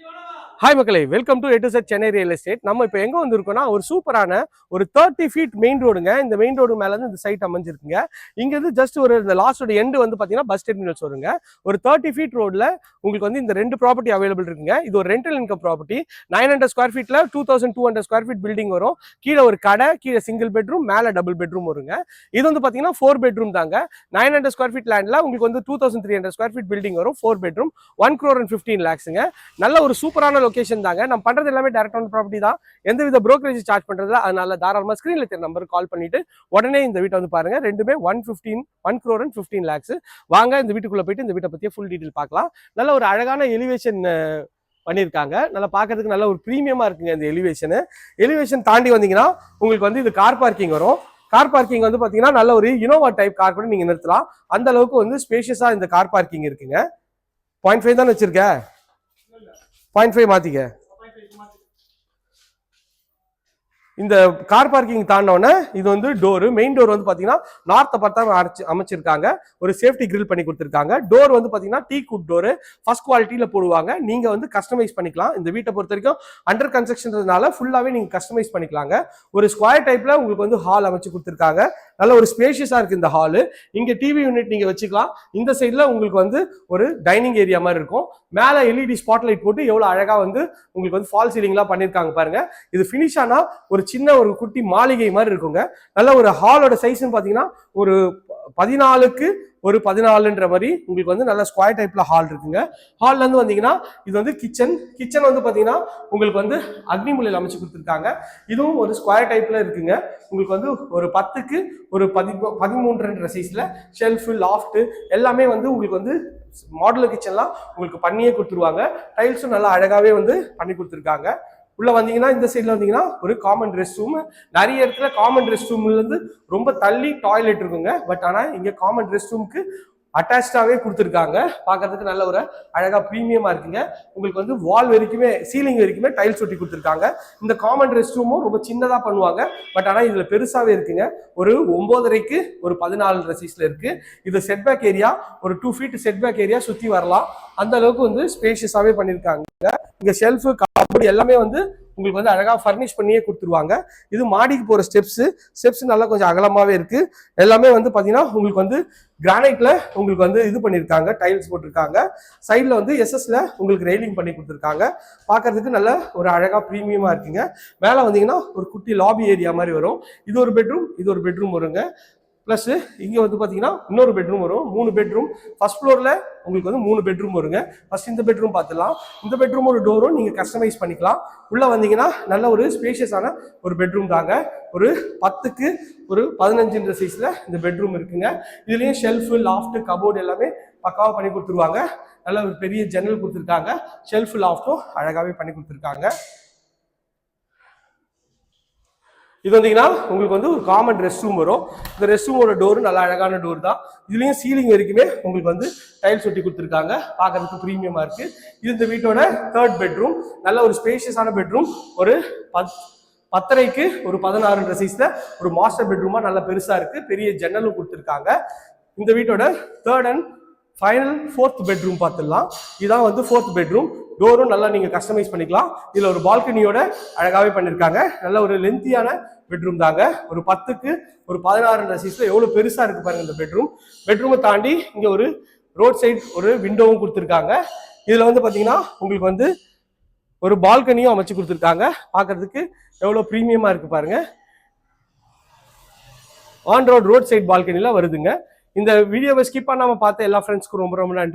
You wanna hi மக்களே. Welcome to எட்டு set Chennai real estate நம்ம இப்போ எங்கே வந்திருக்கோம்னா ஒரு சூப்பரான ஒரு தேர்ட்டி ஃபீட் மெயின் ரோடுங்க இந்த மெயின் ரோடு மேலேருந்து இந்த சைட் அமைஞ்சிருக்குங்க. இங்கேருந்து ஜஸ்ட் ஒரு இந்த லாஸ்டோட எண்டு வந்து பார்த்தீங்கன்னா பஸ் டெர்மினல்ஸ் வருங்க ஒரு தேர்ட்டி ஃபீட் ரோடில் உங்களுக்கு வந்து இந்த ரெண்டு ப்ராப்பர்ட்டி அவைலபிள் இருக்குங்க. இது ஒரு rental income property nine hundred square ஃபீட்டில் two thousand two hundred square feet building வரும். கீழே ஒரு கடை கீழே சிங்கிள் பெட்ரூம் மேலே டபுள் பெட்ரூம் வருங்க. இது வந்து பார்த்தீங்கன்னா ஃபோர் பெட்ரூம் தாங்க. நைன் ஹண்ட்ரட் ஸ்கொயர் ஃபீட் லேண்டில் உங்களுக்கு வந்து two thousand three hundred square feet building வரும். Four bedroom one crore and fifteen லேக்ஸுங்க நல்ல ஒரு சூப்பரான லொக்கேஷன் தாங்க. நம்ம பண்றது எல்லாமே டேரக்ட் ஆன் ப்ராப்பர்ட்டி தான். எந்த வித ப்ரோக்கரேஜ் சார்ஜ் பண்றதுல அதனால தாராளமா ஸ்கிரீன்ல தெரிய நம்பருக்கு கால் பண்ணிட்டு உடனே இந்த வீட்டை வந்து பாருங்க. ரெண்டுமே one fifteen one crore and fifteen lakhs வாங்க இந்த வீட்டுக்குள்ள போயிட்டு இந்த வீட்டை பத்தியே ஃபுல் டீட்டெயில் பார்க்கலாம். நல்ல ஒரு அழகான எலிவேஷன் பண்ணியிருக்காங்க. நல்லா பார்க்கறதுக்கு நல்ல ஒரு ப்ரீமியமா இருக்குங்க இந்த எலிவேஷனு எலிவேஷன் தாண்டி வந்தீங்கன்னா உங்களுக்கு வந்து இது கார் பார்க்கிங் வரும். கார் பார்க்கிங் வந்து பார்த்தீங்கன்னா நல்ல ஒரு இனோவா டைப் கார் கூட நீங்க நிறுத்தலாம். அந்த அளவுக்கு வந்து ஸ்பேஷியஸா இந்த கார் பார்க்கிங் இருக்குங்க. பாயிண்ட் ஃபைவ் தானே வச்சிருக்கேன் பாயிண்ட் ஃபைவ் மாற்றிக்க இந்த கார் பார்க்கிங் தாண்டோன்னே இது வந்து டோரு மெயின் டோர் வந்து பார்த்தீங்கன்னா நார்த்தை பார்த்தா அரைச்சி அமைச்சிருக்காங்க. ஒரு சேஃப்டி கிரில் பண்ணி கொடுத்துருக்காங்க. டோர் வந்து பார்த்தீங்கன்னா டீ குட் டோரு ஃபர்ஸ்ட் குவாலிட்டியில் போடுவாங்க. நீங்கள் வந்து கஸ்டமைஸ் பண்ணிக்கலாம். இந்த வீட்டை பொறுத்த வரைக்கும் அண்டர் கன்ஸ்ட்ரக்ஷன்றதுனால ஃபுல்லாகவே நீங்கள் கஸ்டமைஸ் பண்ணிக்கலாங்க. ஒரு ஸ்கொயர் டைப்பில் உங்களுக்கு வந்து ஹால் அமைச்சு கொடுத்துருக்காங்க. நல்ல ஒரு ஸ்பேஷியஸாக இருக்குது இந்த ஹாலு இங்கே டிவி யூனிட் நீங்கள் வச்சுக்கலாம். இந்த சைடில் உங்களுக்கு வந்து ஒரு டைனிங் ஏரியா மாதிரி இருக்கும். மேலே எல்இடி ஸ்பாட் லைட் போட்டு எவ்வளோ அழகாக வந்து உங்களுக்கு வந்து ஃபால் சீலிங்லாம் பண்ணியிருக்காங்க பாருங்கள் இது ஃபினிஷ் ஆனால் ஒரு சின்ன ஒரு குட்டி மாளிகை மாதிரி இருக்குங்க. நல்ல ஒரு ஹாலோட சைஸ்ன்னு பார்த்தீங்கன்னா ஒரு பதினாலுக்கு ஒரு பதினாலுன்ற மாதிரி உங்களுக்கு வந்து நல்ல ஸ்கொயர் டைப்ல ஹால் இருக்குங்க. ஹால்ல இருந்து வந்தீங்கன்னா இது வந்து கிச்சன் கிச்சன் வந்து பாத்தீங்கன்னா உங்களுக்கு வந்து அக்னி முலையில் அமைச்சு கொடுத்துருக்காங்க. இதுவும் ஒரு ஸ்கொயர் டைப்ல இருக்குங்க. உங்களுக்கு வந்து ஒரு பத்துக்கு ஒரு பதி பதிமூன்றுன்ற சைஸ்ல ஷெல்ஃபு லாஃப்ட் எல்லாமே வந்து உங்களுக்கு வந்து மாடுலர் கிச்சன்லாம் உங்களுக்கு பண்ணியே கொடுத்துருவாங்க. டைல்ஸும் நல்லா அழகாவே வந்து பண்ணி கொடுத்துருக்காங்க. உள்ள வந்தீங்கன்னா இந்த சைடில் வந்தீங்கன்னா ஒரு காமன் ரெஸ்ட் ரூம் நிறைய இடத்துல காமன் ரெஸ்ட் ரூம்ல இருந்து ரொம்ப தள்ளி டாய்லெட் இருக்குங்க. பட் ஆனா இங்க காமன் ரெஸ்ட் ரூம்க்கு அட்டாச்சாவே கொடுத்துருக்காங்க. பார்க்கறதுக்கு நல்ல ஒரு அழகா ப்ரீமியமா இருக்குங்க. உங்களுக்கு வந்து வால் வரைக்குமே சீலிங் வரைக்குமே டைல்ஸ் ஒட்டி கொடுத்துருக்காங்க. இந்த காமன் ரெஸ்ட் ரூமும் ரொம்ப சின்னதா பண்ணுவாங்க. பட் ஆனா இதுல பெருசாவே இருக்குங்க. ஒரு ஒன்பதரைக்கு ஒரு பதினாலு சைஸ்ல இருக்கு. இது செட்பேக் ஏரியா ஒரு டூ ஃபீட் செட்பேக் ஏரியா சுத்தி வரலாம். அந்த அளவுக்கு வந்து ஸ்பேஷியஸாவே பண்ணியிருக்காங்க இங்க ஷெல்ஃபு கபோர்டு எல்லாமே வந்து உங்களுக்கு வந்து அழகாக ஃபர்னிஷ் பண்ணியே கொடுத்துருவாங்க. இது மாடிக்கு போகிற ஸ்டெப்ஸு ஸ்டெப்ஸ் நல்லா கொஞ்சம் அகலமாகவே இருக்குது எல்லாமே வந்து பார்த்திங்கன்னா உங்களுக்கு வந்து கிரானைட்டில் உங்களுக்கு வந்து இது பண்ணியிருக்காங்க டைல்ஸ் போட்டிருக்காங்க. சைடில் வந்து எஸ்எஸ்ல உங்களுக்கு ரெயிலிங் பண்ணி கொடுத்துருக்காங்க. பார்க்கறதுக்கு நல்ல ஒரு அழகாக ப்ரீமியமாக இருக்குங்க. மேலே வந்தீங்கன்னா ஒரு குட்டி லாபி ஏரியா மாதிரி வரும். இது ஒரு பெட்ரூம் இது ஒரு பெட்ரூம் வருங்க. ப்ளஸ் இங்கே வந்து பார்த்தீங்கன்னா இன்னொரு பெட்ரூம் வரும். மூணு பெட்ரூம் ஃபர்ஸ்ட் ஃப்ளோரில் உங்களுக்கு வந்து மூணு பெட்ரூம் வருங்க. ஃபர்ஸ்ட் இந்த பெட்ரூம் பார்த்துலாம் இந்த பெட்ரூம் ஒரு டோரும் நீங்கள் கஸ்டமைஸ் பண்ணிக்கலாம். உள்ளே வந்தீங்கன்னா நல்ல ஒரு ஸ்பேஷியஸான ஒரு பெட்ரூம் தாங்க. ஒரு பத்துக்கு ஒரு பதினஞ்சுன்ற சைஸில் இந்த பெட்ரூம் இருக்குங்க. இதுலேயும் ஷெல்ஃபு லாஃப்ட்டு கபோர்டு எல்லாமே பக்காவாக பண்ணி கொடுத்துருவாங்க. நல்ல ஒரு பெரிய ஜன்னல் கொடுத்துருக்காங்க. ஷெல்ஃப் லாஃப்ட்டும் அழகாகவே பண்ணி கொடுத்துருக்காங்க. இது வந்தீங்கன்னா உங்களுக்கு வந்து ஒரு காமன் ரெஸ்ட் ரூம் வரும். இந்த ரெஸ்ட் ரூமோட டோரு நல்லா அழகான டோர் தான். இதுலயும் சீலிங் வரைக்குமே உங்களுக்கு வந்து டைல்ஸ் ஒட்டி கொடுத்துருக்காங்க. பார்க்கறதுக்கு ப்ரீமியமா இருக்கு. இது இந்த வீட்டோட தேர்ட் பெட்ரூம் நல்ல ஒரு ஸ்பேஷியஸான பெட்ரூம் ஒரு பத் பத்தரைக்கு ஒரு பதினாறுன்ற சைஸ்ல ஒரு மாஸ்டர் பெட்ரூமா நல்ல பெருசா இருக்கு. பெரிய ஜன்னலும் கொடுத்துருக்காங்க. இந்த வீட்டோட third and final fourth bedroom பார்த்துடலாம். இதான் வந்து ஃபோர்த் பெட்ரூம் டோரும் நல்லா நீங்கள் கஸ்டமைஸ் பண்ணிக்கலாம். இதில் ஒரு பால்கனியோட அழகாகவே பண்ணிருக்காங்க. நல்ல ஒரு லென்த்தியான பெட்ரூம் தாங்க. ஒரு பத்துக்கு ஒரு பதினாறு சீஸில் எவ்வளோ பெருசாக இருக்குது பாருங்க இந்த பெட்ரூம் பெட்ரூமை தாண்டி இங்கே ஒரு ரோட் சைடு ஒரு விண்டோவும் கொடுத்துருக்காங்க. இதில் வந்து பார்த்தீங்கன்னா உங்களுக்கு வந்து ஒரு பால்கனியும் அமைச்சு கொடுத்துருக்காங்க. பார்க்குறதுக்கு எவ்வளோ ப்ரீமியமாக இருக்குது பாருங்க. ஆன் ரோட் ரோட் சைட் பால்கனியில் வருதுங்க. இந்த வீடியோவை ஸ்கிப் பண்ணாமல் பார்த்த எல்லா ஃப்ரெண்ட்ஸ்க்கும் ரொம்ப ரொம்ப நன்றி.